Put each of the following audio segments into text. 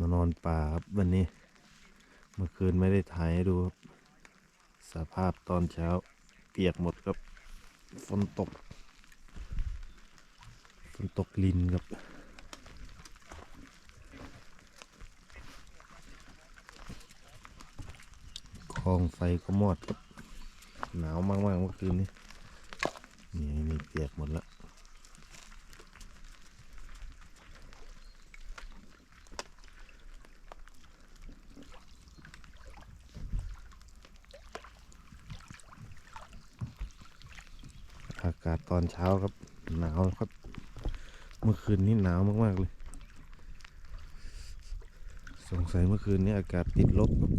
มานอนป่าครับวันนี้ เมื่อคืนไม่ได้ถ่ายให้ดูครับ สภาพตอนเช้า เปียกหมดครับ ฝนตก ฝนตกลินครับคลองไฟก็มอดครับ หนาวมากๆเมื่อคืนนี้ นี่นี่เปียกหมดแล้ว อากาศตอนเช้าครับ หนาวครับ เมื่อคืนนี้หนาวมากๆเลย สงสัยเมื่อคืนนี้อากาศติดลบครับ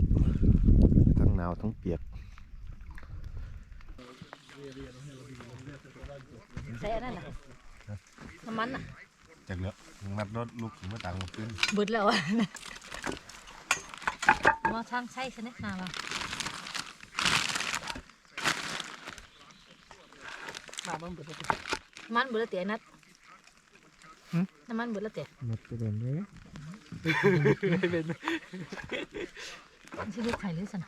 ทั้งหนาวทั้งเปียกใส่อันนั้นน่ะน้ำมันอะจากเนื้อนัดรถลูกถึงมาต่างขึ้นเบิดแล้วอะมาทางใส่ชนะนาว่า บ้าบ้าเบิดแล้วติมันเบิดแล้วเตะนัดน้ำมันเบิดแล้วเตะหมดไปเดินเลยมันชื่อลูกไข่หรือสัน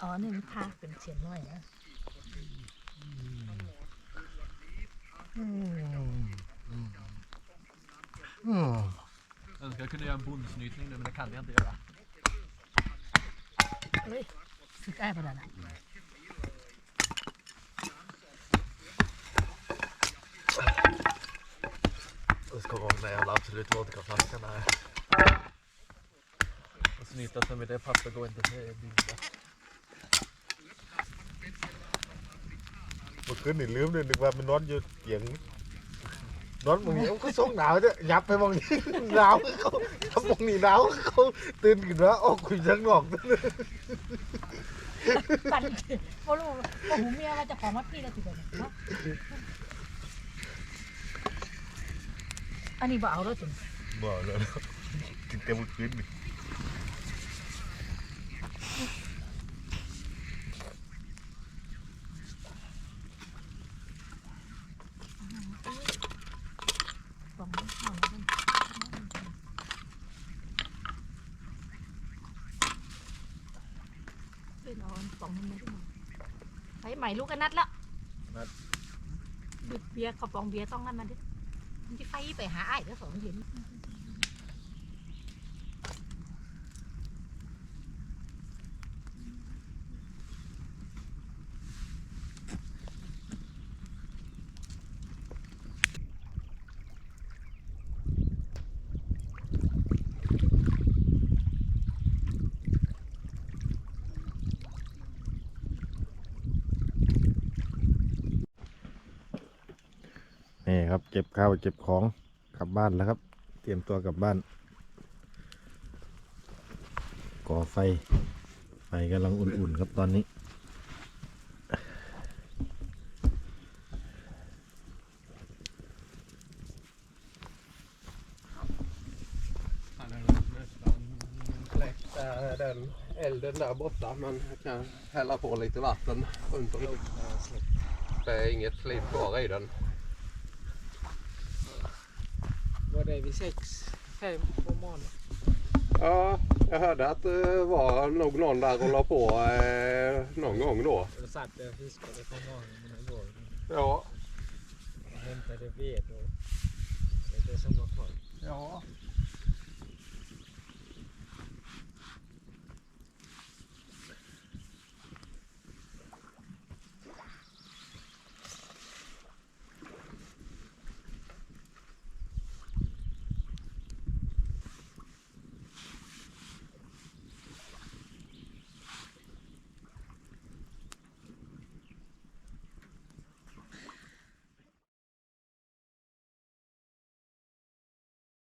อ๋อนี่มันพาเป็นเสียนน้อยนะ Jag önskar jag kunde göra en bondsnytning nu men det kan jag inte göra. เฮ้ยสึกได้ปะล่ะนะ Jag ska ha den där jävla Absolut vodkaflaskan här. Och snyta sig med det papper går inte till bilda. เมื่อคืนนี่ลืมเลยนึกว่ามันนอนอยู่เตียงนอนมองนี้ก็ส่งหนาวจะยับไปมองนี้หนาวเขายับมองนี้หนาวเขาตื่นขึ้นมาออกคุยข้างนอกปั่นเพราะรู้ว่าหูเมียว่าจะของมัดพี่แล้วติดเลยเนาะ อันนี้บ่เอาแล้วถึงบ่เลยกินเต็มเมื่อคืนนี่สองข้าวแล้วกันเป็นเออนสองมันไม่ได้มาไปใหม่ลูกกันนัดละบิดเบียร์กระป๋องเบียร์ต้องกันมาดิ ที่ไฟไปหาไอ้แล้วสองเห็น นี่ครับ เก็บข้าวเก็บของกลับบ้านแล้วครับ เตรียมตัวกลับบ้าน ก่อไฟ ไฟกำลังอุ่นๆครับตอนนี้ den elden där borta. Man kan hälla på lite vatten runt omkring. Det är inget liv kvar i den. Var det vid sex, fem på morgonen? Ja, jag hörde att det var nog någon där och la på eh, någon gång då. Jag satt där och fiskade på morgonen våg. Ja, och hämtade ved och det som var kvar. ja